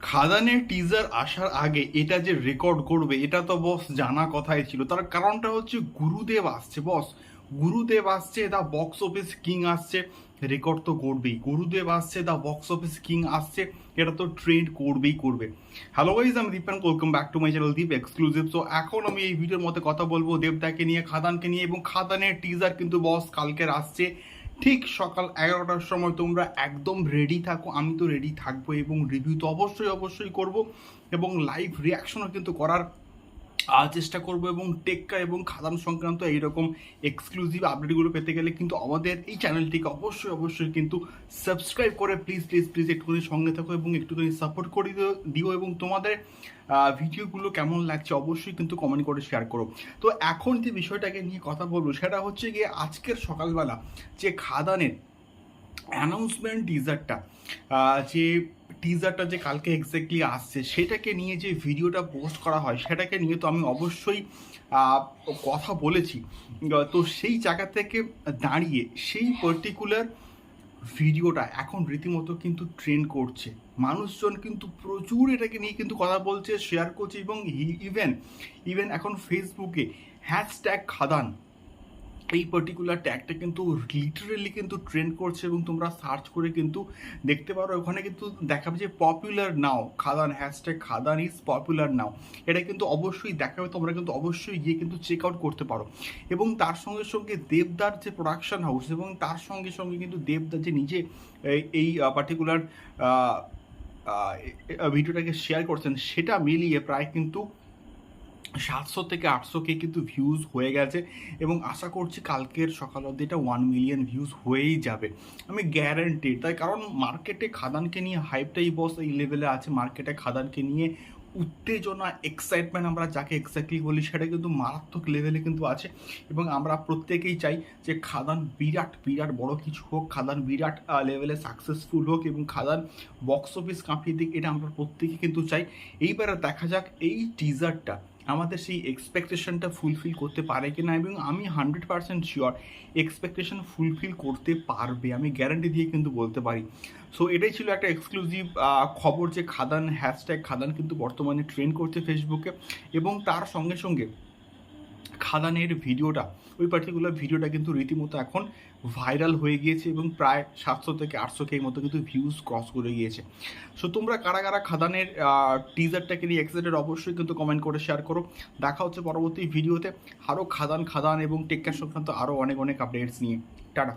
খাদানের teaser আসার আগে এটা যে রেকর্ড করবে, এটা তো বস জানা কথাই ছিল। তার কারণটা হচ্ছে গুরুদেব আসছে বস গুরুদেব আসছে দা বক্স অফিস কিং আসছে। রেকর্ড তো করবেই। গুরুদেব আসছে দা বক্স অফিস কিং আসছে। এটা তো ট্রেন্ড করবেই করবে। হ্যালো গাইজ আমি Dipan. Welcome back to my channel Deep exclusive so এখন আমি এই ভিডিওর মধ্যে কথা বলব দেবদাকে নিয়ে, খাদানকে নিয়ে এবং খাদানের টিজার কিন্তু বস কালকের আসছে। ঠিক সকাল এগারোটার সময় তোমরা একদম রেডি থাকো, আমি তো রেডি থাকব এবং রিভিউ তো অবশ্যই অবশ্যই করব এবং লাইভ রিয়াকশনও কিন্তু করার চেষ্টা করব এবং টেক্কা এবং খাদান সংক্রান্ত এইরকম এক্সক্লুসিভ আপডেটগুলো পেতে গেলে কিন্তু আমাদের এই চ্যানেলটিকে অবশ্যই অবশ্যই কিন্তু সাবস্ক্রাইব করে প্লিজ প্লিজ প্লিজ একটুখানি সঙ্গে থাকো এবং একটুখানি সাপোর্ট করে দিও এবং তোমাদের ভিডিওগুলো কেমন লাগছে অবশ্যই কিন্তু কমেন্ট করে শেয়ার করো। তো এখন যে বিষয়টাকে নিয়ে কথা বলব সেটা হচ্ছে গিয়ে আজকের সকালবেলা যে খাদানের অ্যানাউন্সমেন্ট টিজারটা যে টিজারটা যে কালকে এক্স্যাক্টলি আসছে, সেটাকে নিয়ে যে ভিডিওটা পোস্ট করা হয়, সেটাকে নিয়ে তো আমি অবশ্যই কথা বলেছি। তো সেই জায়গা থেকে দাঁড়িয়ে সেই পার্টিকুলার ভিডিওটা এখন রীতিমতো কিন্তু ট্রেন্ড করছে। মানুষজন কিন্তু প্রচুর এটাকে নিয়ে কিন্তু কথা বলছে শেয়ার করছে এবং ইভেন ইভেন এখন ফেসবুকে হ্যাশট্যাগ খাদান। এই পার্টিকুলার ট্যাগটা কিন্তু লিটারেলি কিন্তু ট্রেন্ড করছে এবং তোমরা সার্চ করে কিন্তু দেখতে পারো। ওখানে কিন্তু দেখাবে যে popular now Khadaan hashtag Khadaan is popular now এটা কিন্তু অবশ্যই দেখাবে, তোমরা কিন্তু অবশ্যই গিয়ে কিন্তু চেক আউট করতে পারো। এবং তার সঙ্গে সঙ্গে দেবদার যে প্রোডাকশন হাউস এবং তার সঙ্গে সঙ্গে কিন্তু দেবদার যে নিজে এই- পার্টিকুলার ভিডিওটাকে শেয়ার করছেন, সেটা মিলিয়ে প্রায় কিন্তু সাতশো থেকে আটশো কে কিন্তু ভিউজ হয়ে গেছে এবং আশা করছি কালকের সকাল অবধি এটা ওয়ান মিলিয়ন ভিউজ হয়েই যাবে। আমি গ্যারান্টি তাই কারণ মার্কেটে খাদানকে নিয়ে হাইপটাই বস এই লেভেলে আছে মার্কেটে খাদানকে নিয়ে উত্তেজনা এক্সাইটমেন্ট আমরা যাকে এক্স্যাক্টলি বলি সেটা কিন্তু মারাত্মক লেভেলে কিন্তু আছে এবং আমরা প্রত্যেকেই চাই যে খাদান বিরাট বিরাট বড় কিছু হোক, খাদান বিরাট লেভেলে সাকসেসফুল হোক এবং খাদান বক্স অফিস কাঁপিয়ে দিক, এটা আমরা প্রত্যেকে কিন্তু চাই। এইবারে দেখা যাক, এই টিজারটা আমাদের সেই এক্সপেকটেশনটা ফুলফিল করতে পারে কি না এবং আমি hundred percent sure expectation fulfil করতে পারবে, আমি গ্যারান্টি দিয়ে কিন্তু বলতে পারি। সো এটাই ছিল একটা এক্সক্লুসিভ খবর যে খাদান হ্যাশট্যাগ খাদান কিন্তু বর্তমানে ট্রেন্ড করছে ফেসবুকে এবং তার সঙ্গে সঙ্গে খাদানের ভিডিওটা, ওই পার্টিকুলার ভিডিওটা কিন্তু রীতিমতো এখন ভাইরাল হয়ে গিয়েছে এবং প্রায় সাতশো থেকে আটশো কে মতো কিন্তু ভিউজ ক্রস করে গিয়েছে। সো তোমরা কারা কারা খাদানের টিজারটাকে নিয়ে এক্সাইটেড অবশ্যই কিন্তু কমেন্ট করে শেয়ার করো। দেখা হচ্ছে পরবর্তী ভিডিওতে আরও খাদান খাদান এবং টেক্কার সংক্রান্ত আরও অনেক অনেক আপডেটস নিয়ে। টাটা।